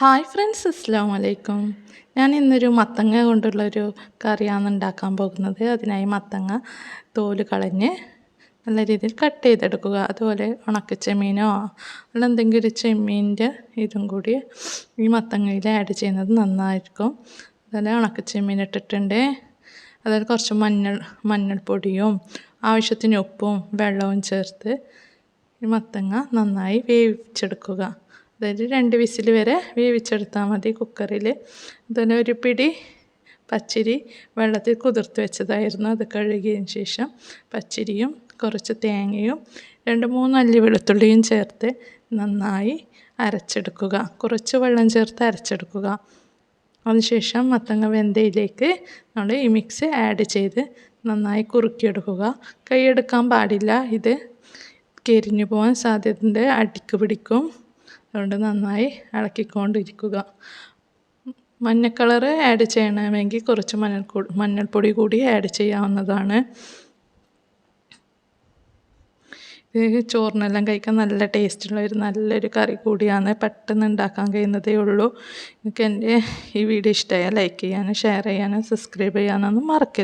Hi friends അസ്സാം വലൈക്കും ഞാൻ ഇന്നൊരു മത്തങ്ങ കൊണ്ടുള്ളൊരു കറിയാണ് ഉണ്ടാക്കാൻ പോകുന്നത്. അതിനായി മത്തങ്ങ തോൽ കളഞ്ഞ് നല്ല രീതിയിൽ കട്ട് ചെയ്തെടുക്കുക. അതുപോലെ ഉണക്കച്ചെമ്മീനോ അല്ല എന്തെങ്കിലും ഒരു ചെമ്മീന്റെ ഇതും കൂടി ഈ മത്തങ്ങയിൽ ആഡ് ചെയ്യുന്നത് നന്നായിരിക്കും. അതുപോലെ ഉണക്കച്ചെമ്മീൻ ഇട്ടിട്ടുണ്ട്. അതുപോലെ കുറച്ച് മഞ്ഞൾ മഞ്ഞൾപ്പൊടിയും ആവശ്യത്തിന് ഉപ്പും വെള്ളവും ചേർത്ത് ഈ മത്തങ്ങ നന്നായി വേവിച്ചെടുക്കുക. അതായത് രണ്ട് വിസിൽ വരെ വേവിച്ചെടുത്താൽ മതി കുക്കറിൽ. അതുപോലെ ഒരു പിടി പച്ചരി വെള്ളത്തിൽ കുതിർത്ത് വെച്ചതായിരുന്നു. അത് കഴുകിയതിന് ശേഷം പച്ചരിയും കുറച്ച് തേങ്ങയും രണ്ട് മൂന്ന് അല്ലി വെളുത്തുള്ളിയും ചേർത്ത് നന്നായി അരച്ചെടുക്കുക. കുറച്ച് വെള്ളം ചേർത്ത് അരച്ചെടുക്കുക. അതിനുശേഷം മത്തങ്ങ വെന്തയിലേക്ക് നമ്മൾ ഈ മിക്സ് ആഡ് ചെയ്ത് നന്നായി കുറുക്കിയെടുക്കുക. കൈയെടുക്കാൻ പാടില്ല. ഇത് കരിഞ്ഞു പോകാൻ സാധ്യതയുണ്ട്. അടിക്ക് പിടിക്കും. അതുകൊണ്ട് നന്നായി ഇളക്കിക്കൊണ്ടിരിക്കുക. മഞ്ഞ കളറ് ആഡ് ചെയ്യണമെങ്കിൽ കുറച്ച് മഞ്ഞൾ മഞ്ഞൾപ്പൊടി കൂടി ആഡ് ചെയ്യാവുന്നതാണ്. ഇത് ചോറിനെല്ലാം കഴിക്കാൻ നല്ല ടേസ്റ്റുള്ള ഒരു നല്ലൊരു കറി കൂടിയാണ്. പെട്ടെന്ന് ഉണ്ടാക്കാൻ കഴിയുന്നതേ ഉള്ളൂ. നിങ്ങൾക്ക് എന്റെ ഈ വീഡിയോ ഇഷ്ടമായാൽ ലൈക്ക് ചെയ്യാനും ഷെയർ ചെയ്യാനും സബ്സ്ക്രൈബ് ചെയ്യാനൊന്നും മറക്കരുത്.